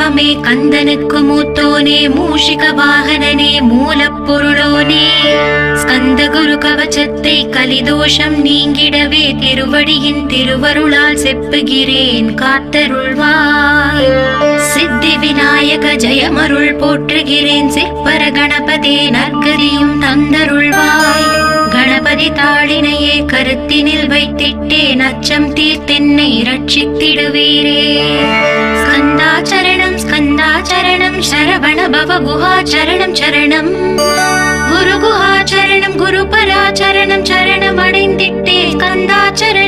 தெய்வமே கந்தனுக்கு மூத்தோனே மூஷிக வாகனனே மூலப்பொருளோனே ஸ்கந்த குரு கவச்சத்தை கலிதோஷம் நீங்கிடவே திருவடியின் திருவருளால் செப்புகிறேன் காத்தருள்வாய் சித்தி விநாயக ஜெயமருள் போற்றுகிறேன் சிற்பர கணபதே நற்கரியும் தந்தருள்வாய் கணபதி தாளினையே கருத்தினில் வைத்திட்டேன். அச்சம் தீர்த்தென்னை ரட்சித்திடுவீரே ஸ்கந்தாச்சரணம் ஸ்கந்தாச்சரணம் சரவண பவ குஹாச்சரணம் சரணம். குரு குஹாச்சரணம் குரு பராச்சரணம் சரணம் அடைந்திட்டேன். ஸ்கந்தாச்சரணம்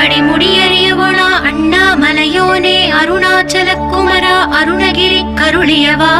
அடிமுடியறியவளா அண்ணாமலையோனே அருணாச்சல குமரா அருணகிரி கருளியவா.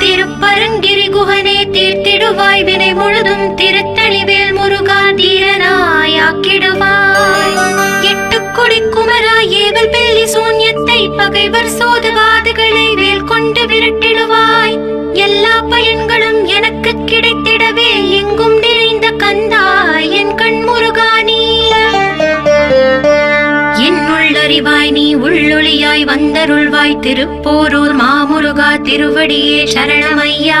திருப்பரங்கிரி குகனே தீர்த்திடுவாய் வினை முழுதும் திருத்தணிவேல் முருகா தீரனாயாக்கிடுவாய் எட்டு கொடி குமரா ஏவல் பெல்லி சூன்யத்தை பகைவர் சோதவாதுகளை வேல் கொண்டு விரட்டிடுவாய். நீ உள்ளொளியாய் வந்தருள்வாய் திருப்போரூர் மாமுருகா திருவடியே சரணமையா.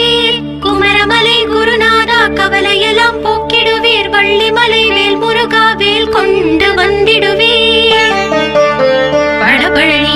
குமரமலை குருநாதா கவலையெல்லாம் போக்கிடுவீர். வள்ளிமலை வேல் முருகா வேல் கொண்டு வந்திடுவீர். பழபழனி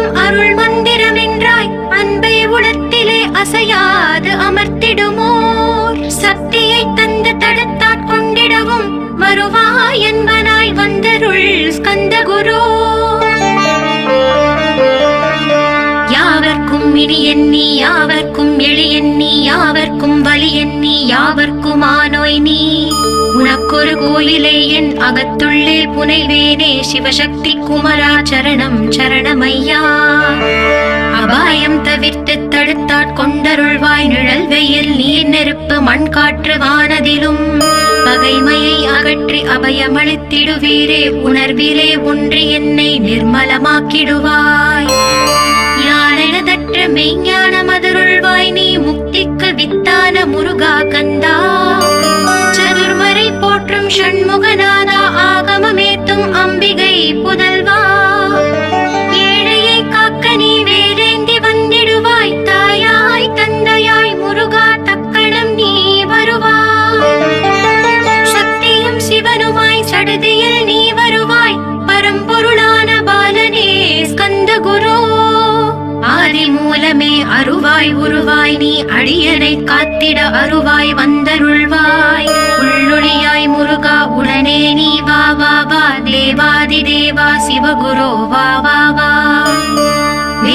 ஸ்கந்த குரு. யாவர்க்கும் இனி எண்ணி யாவர்க்கும் எளி எண்ணி யாவர்க்கும் வலி எண்ணி யாவர்க்கும் ஆனோய் நீ. உனக்கொரு கோயிலே என் அகத்துள்ளே புனைவேனே சிவசக்தி குமரா சரணம் சரணமையா. அபாயம் தவிர்த்து தடுத்தாட் கொண்டருள்வாய் நிழல் வெயில் நீர் நெருப்பு மண் காற்று வானதிலும். பகைமையை அகற்றி அபயமளித்திடுவீரே உணர்விலே ஒன்று என்னை நிர்மலமாக்கிடுவாய். ஞானதற்ற மெய்ஞான மதுருள்வாய் நீ முக்திக்கு வித்தான முருகா கந்தா. சதுர்மறை போற்றும் ஷண்முகநாதா ஆகமமேத்தும் அம்பிகை புதல்வா. ஆதி அருவாய் உருவாய் நீ அடியனை காத்திட அருவாய் வந்தருள்வாய். உள்ளொளியாய் முருகா உடனே நீ வா வா வா. தேவாதி தேவா சிவகுரு வா வா வா.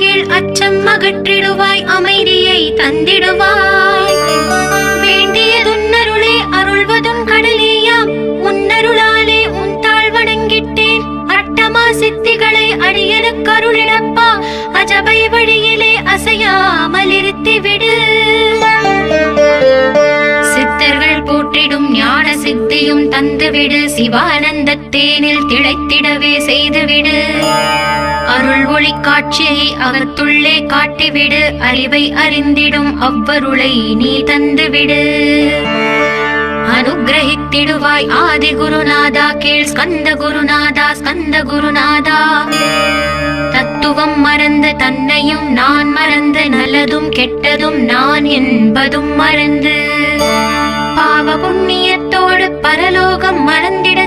கீழ் அச்சம் அகற்றிடுவாய் அமைதியை தந்திடுவாய். வேண்டியதுன்னருளே அருள்வதும் கடலேயாம் உன்னருளாலே உன் தாழ் வணங்கிட்டேன் அட்டமா சித்திகளை அடியனுக்கு அருளிடப்பா அஜபை வழியிலே அசையாமல் சித்தர்கள் போற்றிடும் ஞான சித்தியும் தந்துவிடு. சிவானந்த தேனில் திளைத்திடவே செய்துவிடு. அருள் ஒளி காட்சியை அகத்துள்ளே காட்டிவிடு. அறிவை அறிந்திடும் அவ்வருளை நீ தந்துவிடு. அனுகிரகித்திடுவாய் ஆதி குருநாதா கீழ் ஸ்கந்த குருநாதா ஸ்கந்த குருநாதா தத்துவம் மறந்து தன்னையும் நான் மறந்து நல்லதும் கெட்டதும் நான் என்பதும் மறந்து. பாவ புண்ணியத்தோடு பரலோகம் மறந்திட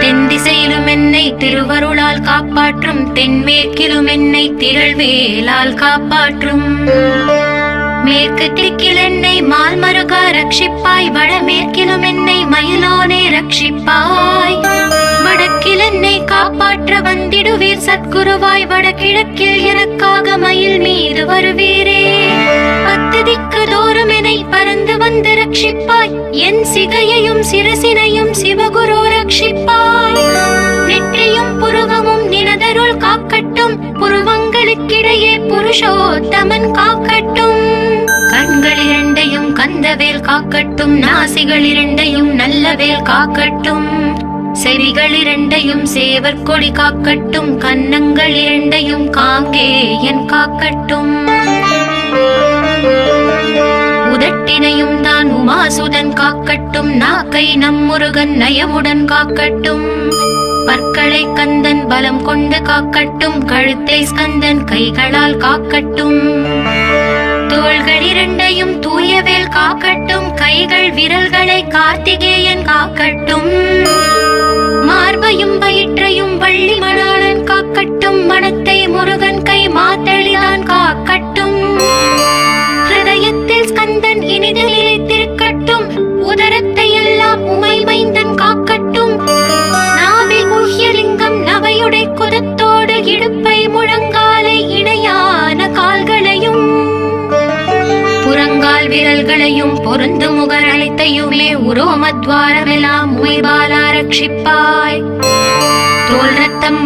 தென் திசையிலும் என்னை திருவருளால் காப்பாற்றும் தென்மேற்கிலும் என்னை திரள்வேலால் காப்பாற்றும். மேற்கு கிழக்கில் என்னை மால்மருகா ரட்சிப்பாய் வடமேற்கிலும் என்னை மயிலோனே ரட்சிப்பாய். வடக்கில் என்னை காப்பாற்ற வந்திடுவீர். சத்குருவாய் வடகிழக்கில் எனக்காக மயில் மீது வருவீரே. பத்ததிக்கு தோறும் என்னை பறந்து வந்து ரட்சிப்பாய். என் சிகையையும் சிரசினையும் சிவகுரு ரட்சிப்பாய். நெற்றியும் புருவமும் நினதருள் காக்கட்டும். புருவங்களுக்கிடையே புருஷோத்தமன் காக்கட்டும். கண்கள் இரண்டையும் கந்தவேல் காக்கட்டும். நாசிகள் இரண்டையும் நல்லவேல் காக்கட்டும். செவிகள் இரண்டையும் சேவர் கொடி காக்கட்டும் கன்னங்கள் இரண்டையும் காங்கேயன் காக்கட்டும். உதட்டினையும் தான் உமாசுதன் காக்கட்டும் நாக்கை நம் முருகன் நயமுடன் காக்கட்டும். பற்களை கந்தன் பலம் கொண்டு காக்கட்டும் கழுத்தை ஸ்கந்தன் கைகளால் காக்கட்டும். தோள்கள் இரண்டையும் தூயவேல் காக்கட்டும் கைகள் விரல்களை கார்த்திகேயன் காக்கட்டும். மார்பையும் வயிற்றையும் வள்ளி மணாளன் காக்கட்டும் மனத்தை முருகன் கை மாத்தளிதான் காக்கட்டும்.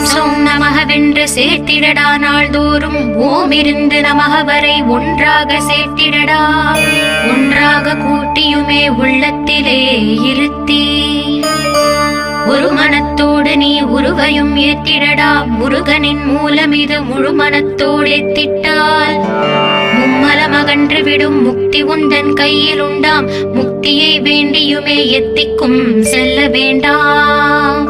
க்ளௌம் சௌம் நமகவென்று சேர்த்திடடா நாள்தோறும். ஓம் இருந்து நமக வரை ஒன்றாக சேர்த்திடடா. ஒன்றாக கூட்டியுமே உள்ளத்திலே இருத்தி. ஒரு மனத்தோடு நீ உருவையும் ஏத்திடடா முருகனின் மூலம் இது முழு மனத்தோடு ஏத்திட்டால். மும்மலம் விடும் முக்தி உந்தன் கையில் உண்டாம் முக்தியை வேண்டியுமே எத்திக்கும் செல்ல வேண்டாம்.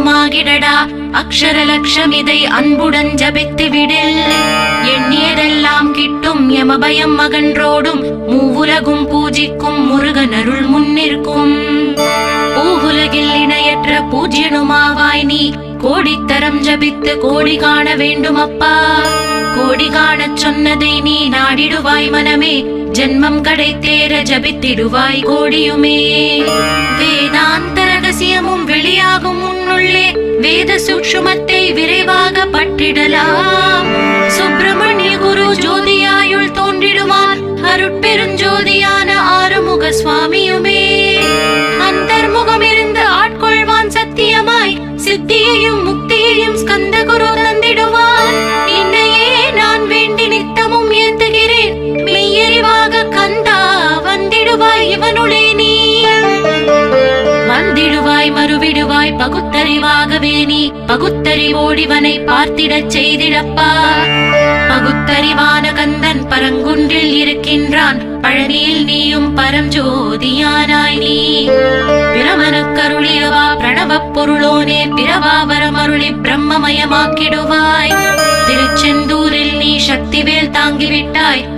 முத்தனுமாகிடடா அக்ஷர லட்சம் இதை அன்புடன் ஜபித்து விடில் எண்ணியதெல்லாம் கிட்டும் யமபயம் மகன்றோடும் மூவுலகும் பூஜிக்கும் முருகன் அருள் முன்னிற்கும் பூவுலகில் இணையற்ற பூஜ்யனுமாவாய் நீ கோடித்தரம் ஜபித்து கோடி காண வேண்டும் அப்பா கோடி காணச் சொன்னதை நீ நாடிடுவாய் மனமே. ஜென்மம் கடை தேர ஜபித்திடுவாய் கோடியுமே. வேதாந்த ரகசியமும் வெளியாகும் உன்னுள்ளே. வேத சூக்ஷுமத்தை விரைவாக பற்றிடலாம். சுப்பிரமணிய குரு ஜோதியாயுள் தோன்றிடுவார். அருட்பெருஞ்சோதியான ஆறுமுக சுவாமியுமே. அந்தர்முகம் இருந்து ஆட்கொள்வான் சத்தியமாய். சித்தியையும் முக்தியையும் ஸ்கந்த இவனுளே நீ. வந்திடுவாய் மறுவிடுவாய் பகுத்தறிவாகவே நீ. பகுத்தறிவோடிவனை பார்த்திடச் செய்திடப்பா. பகுத்தறிவான கந்தன் பரங்குன்றில் இருக்கின்றான். பழனியில் நீயும் பரஞ்சோதியானாய் நீ. பிரமனுக்கருளியவா பிரணவப் பொருளோனே பிரவாவரம் பிரம்மமயமாக்கிடுவாய். திருச்செந்தூரில் நீ சக்திவேல் தாங்கிவிட்டாய்.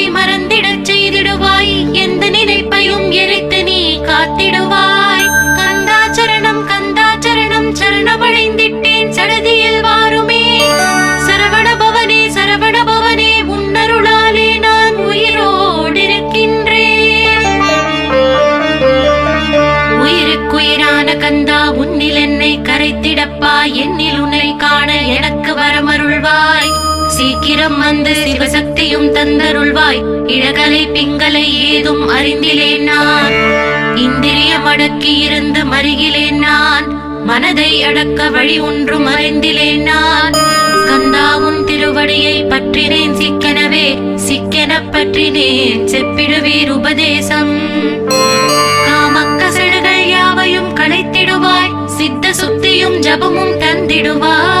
அனைத்தையும் தந்தருள்வாய். இழகலை பிங்களை ஏதும் அறிந்திலேன் நான். இந்திரியம் அடக்கி இருந்து மருகிலேன் நான். மனதை அடக்க வழி ஒன்றும் மறைந்திலேன் நான். ஸ்கந்தா திருவடியை பற்றினேன் சிக்கெனவே. சிக்கெனப் பற்றினேன் செப்பிடுவீர் உபதேசம். காமக்கசடுகள் யாவையும் களைத்திடுவாய். சித்த சுத்தியும் ஜபமும் தந்திடுவாய்.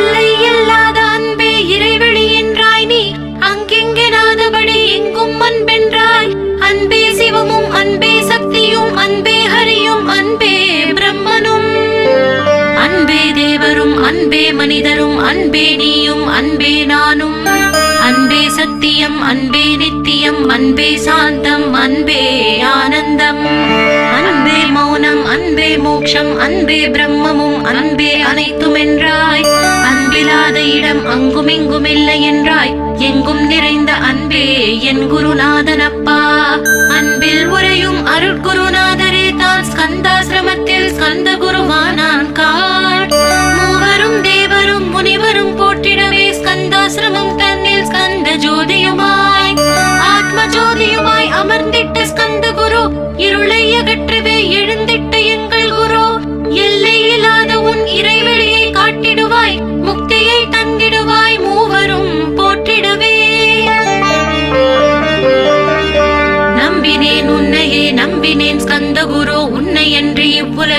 அன்பே பிரம்மமும் அன்பே அனைத்தும் என்றாய் அன்பிலாத இடம் அங்கும் இங்கும் இல்லை என்றாய். எங்கும் நிறைந்த அன்பே என் குருநாதன் அப்பா அன்பில் உரையும் அருட்குருநாதரே தான் ஸ்கந்தாசிரமத்தில் ஸ்கந்த குருவானான்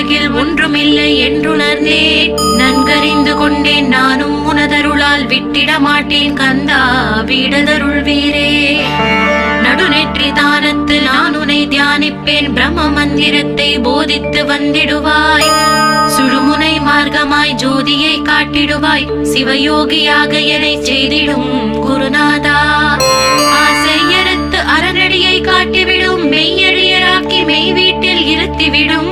இவ்வுலகில் ஒன்றுமில்லை என்றுணர்ந்தேன். நன்கறிந்து கொண்டேன். நானும் உனதருளால் விட்டிட மாட்டேன் கந்தா. வீடதருள் வீரே. நடுநெற்றி தானத்து நான் உனை தியானிப்பேன். பிரம்ம மந்திரத்தை போதித்து வந்திடுவாய். சுழுமுனை மார்க்கமாய் ஜோதியை காட்டிடுவாய். சிவயோகியாக என்னை செய்திடும் குருநாதா. ஆசையறுத்து அறநடியை காட்டிவிடும். மெய்யடியராக்கி மெய் வீட்டில் இருத்திவிடும்.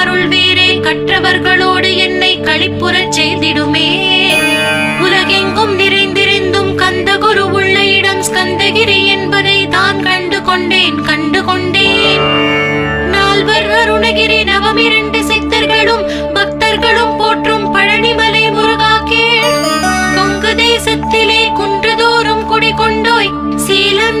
அருள் வீரே கற்றவர்களோடு என்னை கழிப்புறச் செய்திடுமே. உலகெங்கும் நிறைந்திருந்தும் கந்த குரு உள்ள இடம் ஸ்கந்தகிரி என்பதை தான் கண்டு கொண்டேன் கண்டு கொண்டேன். நால்வர் அருணகிரி நவம் இரண்டு சித்தர்களும் பக்தர்களும் போற்றும் பழனிமலை முருகா கேள் கொங்கு தேசத்திலே குன்றுதோறும் குடிகொண்டோய் சீலம்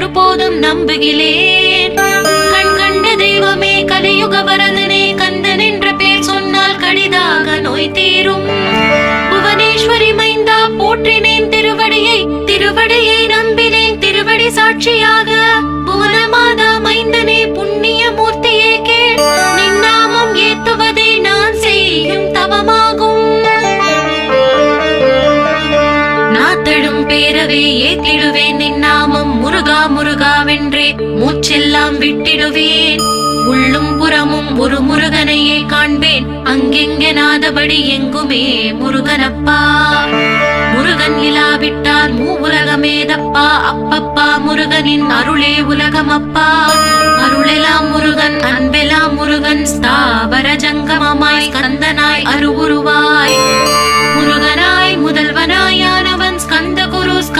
ஒருபோதும் நம்புகிறேன். கண் கண்ட தெய்வமே கலியுக வரதனே கந்தன் என்ற பேர் சொன்னால் கடிதாக நோய் தீரும். புவனேஸ்வரி மைந்தா போற்றினேன் திருவடியை திருவடியை நம்பினேன் திருவடி சாட்சியாக. புவனமாதா மைந்தனே புண்ணிய மூர்த்தியே கேள். நின் ஏத்துவதே நான் செய்யும் தவமாகும். நாத்தடும் பேரவே ஏத்திடுவேன் நின் முருகா முருகா வென்றே மூச்செல்லாம் விட்டிடுவேன். உள்ளும் புறமும் ஒரு முருகனையே காண்பேன். அங்கெங்கெனாதபடி எங்குமே முருகனப்பா. முருகன் இலாவிட்டால் மூ உலகமேதப்பா. அப்பப்பா முருகனின் அருளே உலகமப்பா. அருளெலாம் முருகன் அன்பெலாம் முருகன் ஸ்தாவர ஜங்கமமாய் கந்தனாய் அருவுருவாய். முருகனாய் முதல்வனாய்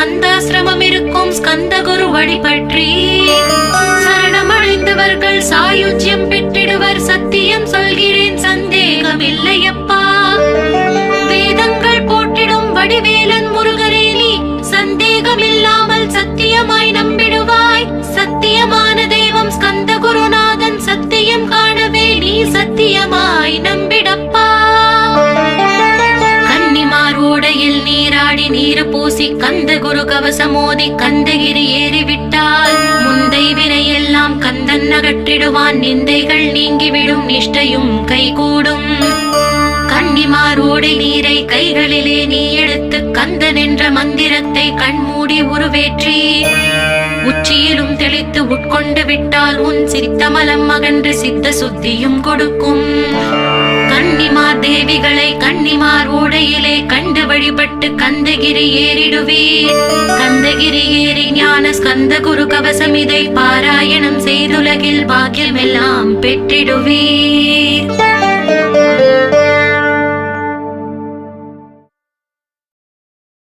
ஸ்கந்தாசிரமம் இருக்கும் ஸ்கந்த குரு வழிபற்றி சரணமடைந்தவர்கள் சாயுஜ்யம் பெற்றிடுவர். சத்தியம் சொல்கிறேன் சந்தேகம் இல்லையப்பா வேதங்கள் போட்டிடும் வடிவேலன் முருகரே நீ சந்தேகம் இல்லாமல் சத்தியமாய் நம்பிடுவாய். சத்தியமான தெய்வம் ஸ்கந்த குருநாதன் சத்தியம் காணவே நீ சத்தியமாய் நீரு பூசி கந்த குரு கவசமோதி கந்தகிரி ஏறிவிட்டால் முந்தை வினையெல்லாம் கந்தன் அகற்றிடுவான். நிந்தைகள் நீங்கிவிடும் நிஷ்டையும் கைகூடும். கன்னிமாரோடை நீரை கைகளிலே நீ எடுத்து கந்தன் என்ற மந்திரத்தை கண்மூடி உருவேற்றி உச்சியிலும் தெளித்து உட்கொண்டு விட்டால் உன் சித்தமலம் அகன்று சித்த சுத்தியும் கொடுக்கும். கன்னிமார் தேவிகளை கன்னிமார் ஓடையிலே கண்டு வழிபட்டு கந்தகிரி ஏறிடுவீர். கந்தகிரி ஏறி ஞான ஸ்கந்த குரு கவசம் இதை பாராயணம் செய்துலகில் பாக்கியமெல்லாம் பெற்றிடுவீர்.